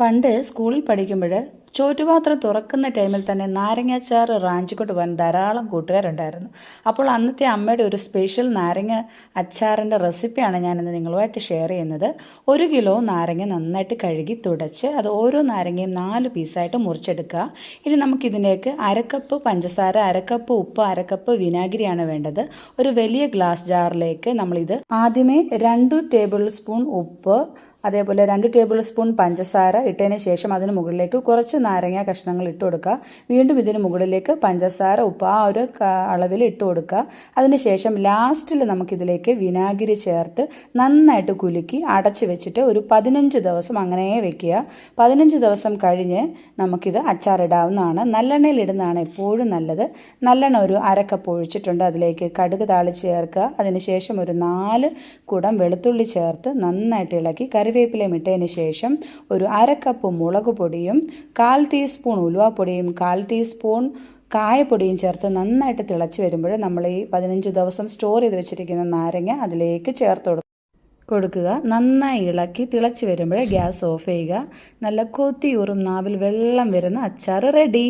പണ്ട് സ്കൂളിൽ പഠിക്കുമ്പോൾ ചോറ്റുപാത്രം തുറക്കുന്ന ടൈമിൽ തന്നെ നാരങ്ങാച്ചാർ റാഞ്ചിക്കൊണ്ട് പോകാൻ ധാരാളം കൂട്ടുകാരുണ്ടായിരുന്നു. അപ്പോൾ അന്നത്തെ അമ്മയുടെ ഒരു സ്പെഷ്യൽ നാരങ്ങ അച്ചാറിന്റെ റെസിപ്പിയാണ് ഞാനിന്ന് നിങ്ങളുമായിട്ട് ഷെയർ ചെയ്യുന്നത്. ഒരു കിലോ നാരങ്ങ നന്നായിട്ട് കഴുകി തുടച്ച് അത് ഓരോ നാരങ്ങയും നാല് പീസായിട്ട് മുറിച്ചെടുക്കുക. ഇനി നമുക്കിതിലേക്ക് അരക്കപ്പ് പഞ്ചസാര അരക്കപ്പ് ഉപ്പ് അരക്കപ്പ് വിനാഗിരിയാണ് വേണ്ടത്. ഒരു വലിയ ഗ്ലാസ് ജാറിലേക്ക് നമ്മളിത് ആദ്യമേ രണ്ട് ടേബിൾ സ്പൂൺ ഉപ്പ് അതേപോലെ രണ്ട് ടേബിൾ സ്പൂൺ പഞ്ചസാര ഇട്ടതിന് ശേഷം അതിന് മുകളിലേക്ക് കുറച്ച് നാരങ്ങ കഷ്ണങ്ങൾ ഇട്ട് കൊടുക്കുക. വീണ്ടും ഇതിന് മുകളിലേക്ക് പഞ്ചസാര ഉപ്പ് ആ ഒരു അളവിൽ ഇട്ട് കൊടുക്കുക. അതിനുശേഷം ലാസ്റ്റിൽ നമുക്കിതിലേക്ക് വിനാഗിരി ചേർത്ത് നന്നായിട്ട് കുലുക്കി അടച്ച് വെച്ചിട്ട് ഒരു പതിനഞ്ച് ദിവസം അങ്ങനെ വെക്കുക. പതിനഞ്ച് ദിവസം കഴിഞ്ഞ് നമുക്കിത് അച്ചാറിടാവുന്നതാണ്. നല്ലെണ്ണയിൽ ഇടുന്നതാണ് എപ്പോഴും നല്ലത്. നല്ലെണ്ണ ഒരു അരക്കപ്പ് ഒഴിച്ചിട്ടുണ്ട്. അതിലേക്ക് കടുക് താളി ചേർക്കുക. അതിനുശേഷം ഒരു നാല് കുടം വെളുത്തുള്ളി ചേർത്ത് നന്നായിട്ട് ഇളക്കി കറിവേപ്പിലയും ഇട്ടതിന് ശേഷം ഒരു അരക്കപ്പ് മുളക് പൊടിയും കാൽ ടീസ്പൂൺ ഉലുവാപ്പൊടിയും കാൽ ടീസ്പൂൺ കായപ്പൊടിയും ചേർത്ത് നന്നായിട്ട് തിളച്ച് വരുമ്പോൾ നമ്മൾ ഈ പതിനഞ്ച് ദിവസം സ്റ്റോർ ചെയ്ത് വെച്ചിരിക്കുന്ന നാരങ്ങ അതിലേക്ക് ചേർത്ത് കൊടുക്കും കൊടുക്കുക. നന്നായി ഇളക്കി തിളച്ച് വരുമ്പോൾ ഗ്യാസ് ഓഫ് ചെയ്യുക. നല്ല കൊത്തിയൂറും നാവിൽ വെള്ളം വരുന്ന അച്ചാർ റെഡി